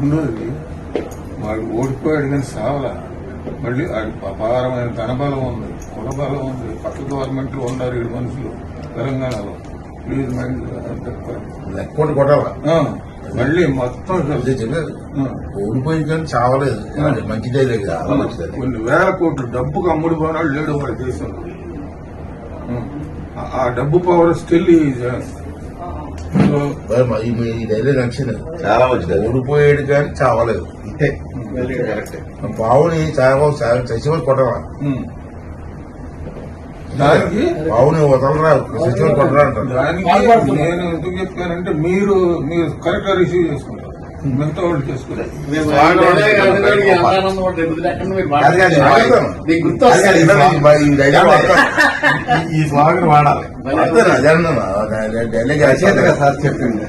రెండోది వాడు ఓడిపోయాడు కానీ సావలా? మళ్ళీ వాడి అపారమైన ధనబలం ఉంది. కులబలం ఉంది. పక్క గవర్నమెంట్లో ఉన్నారు ఏడు మనుషులు తెలంగాణలో. ప్లీజ్ మళ్ళీ మొత్తం ఓడిపోయింది కానీ చావలేదు. మంచిదే కొన్ని వేల కోట్లు డబ్బుకు అమ్ముడు పోనాడు లేడు వాడి దేశంలో. ఆ- ఆ డబ్బు పవర్ స్టిల్ నచ్చింది చాలా మంచిది. ఓడిపోయాడు కానీ చావలేదు. ఇంతే. కరెక్ట్. బావుని చావ చచ్చిపోయి కొట్టరా. దానికి బావుని వదలరా. చచ్చిపోయి కొట్టరా అంటారు. దానికి నేను ఎందుకు చెప్పానంటే మీరు మీరు కరెక్ట్గా రిసీవ్ చేసుకుంటారు మిగతా వాళ్ళు చేసుకుంటారు అది కాదు, వాడతాను. అది కాదు, ఇలా ఈ- ఈ డైలాగ్ వాడతాను. ఈ స్వాగతం వాడాలి వాడతాను, అదే అన్నాను. ఆ డైలాగ్ రచయితగా సార్ చెప్పింది